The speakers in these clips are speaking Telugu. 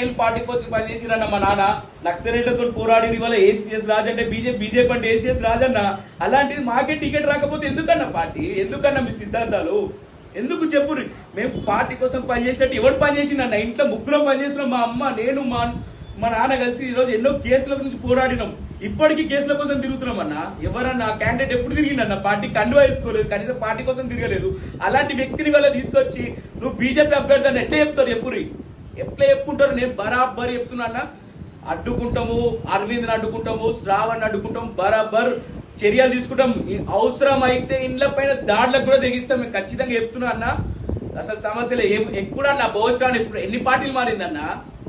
ఏళ్ళు పార్టీ పోతే పనిచేసిరన్న మా నాన్న. నక్సలైట్లతో పోరాడి ఇవాళ ఏసీఎస్ రాజు అంటే బీజేపీ బీజేపీ అంటే ఏసీఎస్ రాజన్న అలాంటిది మాకే టికెట్ రాకపోతే ఎందుకన్నా పార్టీ? ఎందుకన్నా మీ సిద్ధాంతాలు? ఎందుకు చెప్పు మేము పార్టీ కోసం పనిచేసినట్టు ఎవరు పనిచేసిందన్న ఇంట్లో ముగ్గురం పనిచేస్తున్నాం మా అమ్మ నేను మా మా నాన్న కలిసి ఈరోజు ఎన్నో కేసుల గురించి పోరాడినాం. ఇప్పటికీ కేసుల కోసం తిరుగుతున్నాం అన్న. ఎవరన్నా క్యాండిడేట్ ఎప్పుడు తిరిగిందన్న పార్టీ కండువా వేసుకోలేదు. కనీసం పార్టీ కోసం తిరగలేదు. అలాంటి వ్యక్తిని వల్ల తీసుకొచ్చి నువ్వు బీజేపీ అభ్యర్థి అని ఎట్లా చెప్తారు ఎప్పుడు ఎట్లా చెప్పుకుంటారు? నేను బరాబర్ చెప్తున్నా అన్న. అడ్డుకుంటాము అరవింద్ని అడ్డుకుంటాము శ్రావణ్ అడ్డుకుంటాం బరాబర్ చర్యలు తీసుకుంటాం. ఈ అవసరం అయితే ఇండ్ల పైన దాడులకు కూడా తెగిస్తాం. మేము ఖచ్చితంగా చెప్తున్నా అన్న. అసలు సమస్యలు. ఏ- ఎప్పుడన్నా బోస్టాన్ ఎప్పుడు? ఎన్ని పార్టీలు మారిందన్న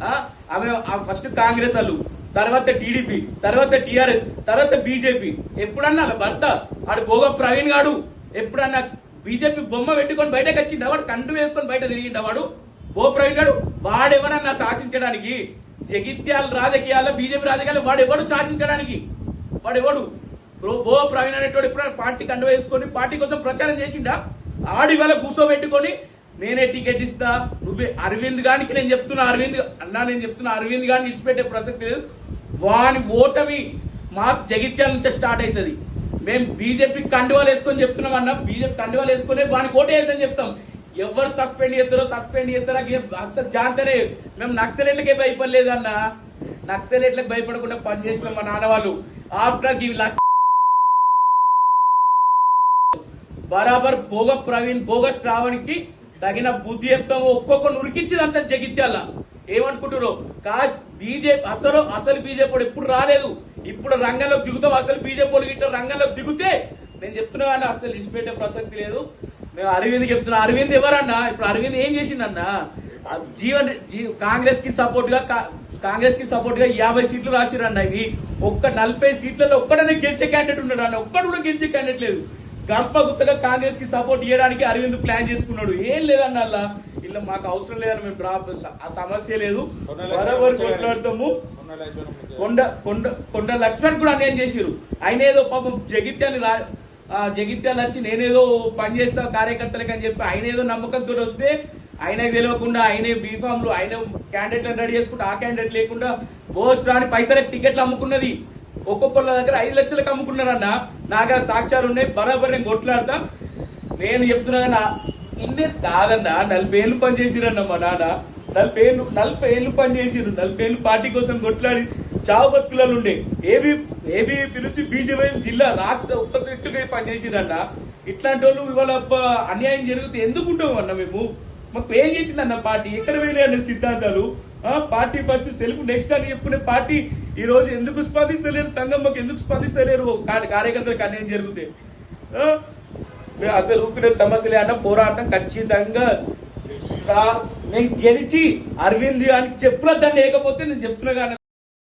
ఆ? ఆమె ఫస్ట్ కాంగ్రెస్ వాళ్ళు తర్వాత టీడీపీ తర్వాత టిఆర్ఎస్ తర్వాత బీజేపీ. ఎప్పుడన్నా భర్త ఆడు గోగ ప్రవీణ్ గాడు ఎప్పుడన్నా బీజేపీ బొమ్మ పెట్టుకొని బయటకు వచ్చిండ? వాడు కండు వేసుకొని బయట తిరిగిండ వాడు? గో ప్రవీణ్ వాడెవడన్నా శాసించడానికి? జగిత్యాల రాజకీయాల్లో బీజేపీ రాజకీయాల్లో వాడు ఎవడు శాసించడానికి? వాడెవడు? ఎవడు బ్రో బో ప్రవీణ్ ఎప్పుడైనా పార్టీ వేసుకొని పార్టీ కోసం ప్రచారం చేసిండా? ఆడి వేళ కూర్చోబెట్టుకొని నేనే టికెట్ ఇస్తా నువ్వే అరవింద్ గానికి నేను చెప్తున్నా అరవింద్ అన్నా నేను చెప్తున్నా అరవింద్ గారిని విడిచిపెట్టే ప్రసక్తి లేదు. వాని ఓటమి మా జగిత్యాల నుంచే స్టార్ట్ అవుతుంది. మేము బీజేపీ కండువాలు వేసుకొని చెప్తున్నాం అన్న బీజేపీ కండువాలు వేసుకునే వానికి ఓటే వేద్దని చెప్తాం. ఎవరు సస్పెండ్ చేస్తారో సస్పెండ్ చేస్తారా? అసలు జాగ్రత్తనే. మేము నక్సలెట్లకే భయపడలేదన్న. నక్సలెట్లకు భయపడకుండా పనిచేసిన మా నాన్న వాళ్ళు. ఆఫ్టర్ గివ్ లక్ బరాబర్ భోగ ప్రవీణ్ భోగ శ్రావణికి తగిన బుద్ధి చెప్తాము ఒక్కొక్కరు ఉరికించిందంత జగిత్యాల. ఏమనుకుంటున్నారు? కాస్ బీజేపీ అసలు అసలు బీజేపీ ఎప్పుడు రాలేదు. ఇప్పుడు రంగంలోకి దిగుతాం అసలు బీజేపీ గిట్ట రంగంలోకి దిగితే నేను చెప్తున్నా కానీ అసలు విడిచిపెట్టే ప్రసక్తి లేదు. మేము అరవింద్ చెప్తున్నా. అరవింద్ ఎవరన్నా? ఇప్పుడు అరవింద్ ఏం చేసిండన్నా? జీవన్ కాంగ్రెస్కి సపోర్ట్గా కాంగ్రెస్కి సపోర్ట్గా యాభై సీట్లు రాసిరన్న ఇవి. ఒక్క నలభై సీట్లలో ఒక్కడనే గెలిచే క్యాండిడేట్ ఉన్నాడు అన్న ఒక్కడు కూడా గెలిచే క్యాండిడేట్ లేదు. గడప గుత్తగా కాంగ్రెస్కి సపోర్ట్ చేయడానికి అరవింద్ ప్లాన్ చేసుకున్నాడు. ఏం లేదన్న అలా? ఇలా మాకు అవసరం లేదని మేము డ్రాప్ ఆ సమస్య లేదు. బరాబర్ కొట్లాడతాము కొండ కొండ కొండ లక్ష్మణ్ కూడా అన్యాయం చేసిరు ఆయన ఏదో పాపం ఆ, జగిత్యాలు వచ్చి నేనేదో పని చేస్తా కార్యకర్తలకు అని చెప్పి ఆయన ఏదో నమ్మకంతో వస్తే ఆయనకు తెలియకుండా ఆయనే బీఫామ్లు ఆయన క్యాండిడేట్లను రెడీ చేసుకుంటే ఆ క్యాండిడేట్ లేకుండా బోస్ రాని పైసలకు టికెట్లు అమ్ముకున్నది. ఒక్కొక్కళ్ళ దగ్గర ఐదు లక్షలకు అమ్ముకున్నారన్న. నాకు సాక్ష్యాలు ఉన్నాయి బరాబర్ నేను కొట్లాడతా. నేను చెప్తున్నా నా ఇన్ని కాదన్న నలభై ఏళ్ళు పని చేసిరన్న మా నాన్న. నలభై ఏళ్ళు నలభై ఏళ్ళు పని చేసిరు నలభై ఏళ్ళు పార్టీ కోసం కొట్లాడి చావు బతుకులలో ఉండే ఏబీ ఏబీ నుంచి బీజేపీ జిల్లా రాష్ట్ర ఉపాధ్యక్షుడిగా పనిచేసిరన్న ఇట్లాంటి వాళ్ళు ఇవాళ అన్యాయం జరిగితే ఎందుకుంటాం అన్న మేము? మాకు ఏం చేసిందన్న పార్టీ? ఎక్కడ వెళ్ళే అన్న సిద్ధాంతాలు? పార్టీ ఫస్ట్ సెల్ఫ్ నెక్స్ట్ అని చెప్పుకునే పార్టీ ఈ రోజు ఎందుకు స్పందిస్తలేరు? సంఘం మాకు ఎందుకు స్పందిస్తలేరు? కార్యకర్తలకు అన్యాయం జరిగితే. అసలు ఊపిన సమస్యలే అన్న పోరాటం ఖచ్చితంగా నేను గెలిచి అరవింద్ అని చెప్పులద్దని లేకపోతే నేను చెప్తున్నా కానీ